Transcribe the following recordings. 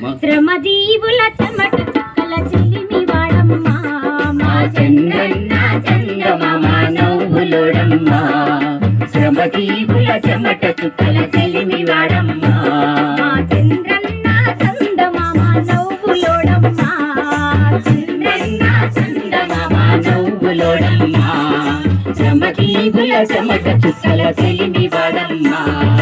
శ్రమజీవుల చెమట చుక్కల చెలిమి వాడమ్మా. మా చందన్న చందమామ నవ్వులోడమ్మా. శ్రమజీవుల చెమట చుక్కల చెలిమి వాడమ్మా. చెమట చుక్కల చెలిమి వాడమ్మా.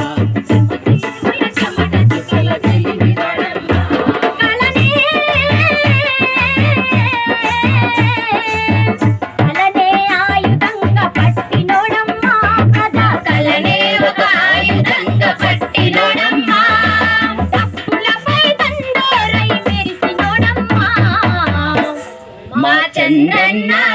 banana.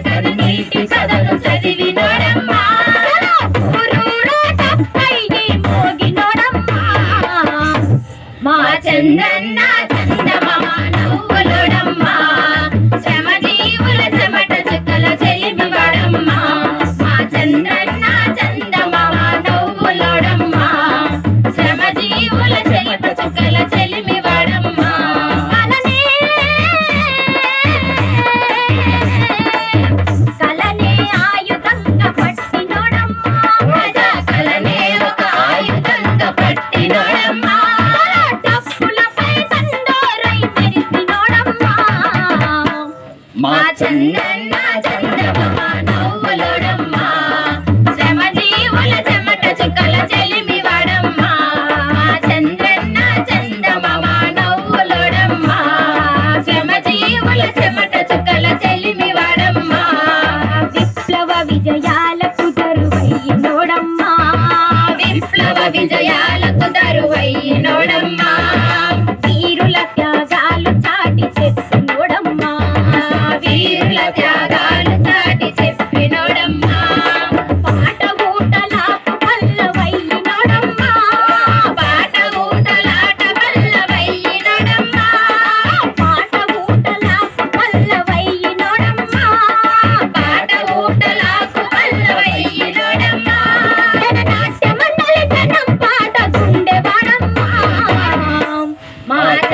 నీతి కథలు మా చందన్నా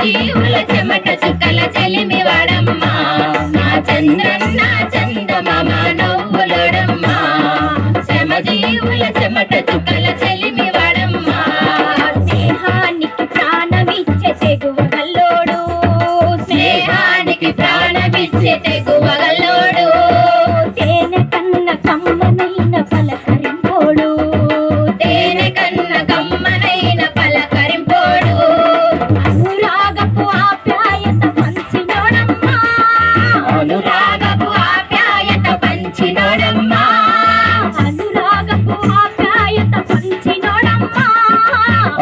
జీవుల చెమట చుక్కల చెలిమి వాడమ్మా మా చంద్రన్న చందమామ నవ్వులడమ్మా శ్రమ జీవుల చెమట చుక్కల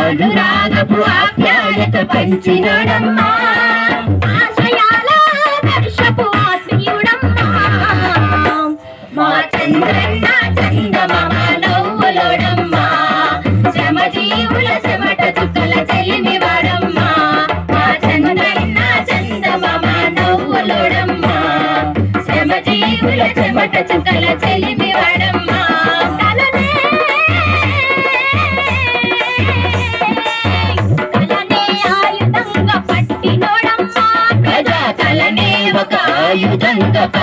అనురాగపు ఆప్యాయత పంచినడమ్మా. ఆశయాల దర్శపు ఆత్మీయుడమ్మా మా చంద్రన్న చందమామ నవ్వులోడమ్మా శ్రమ జీవుల శ్రమట చుక్కల చెలిమి వాడమ్మా. మా చంద్రన్న చందమామ నవ్వులోడమ్మా శ్రమ జీవుల చెమట చుక్కల చెలిమి you think that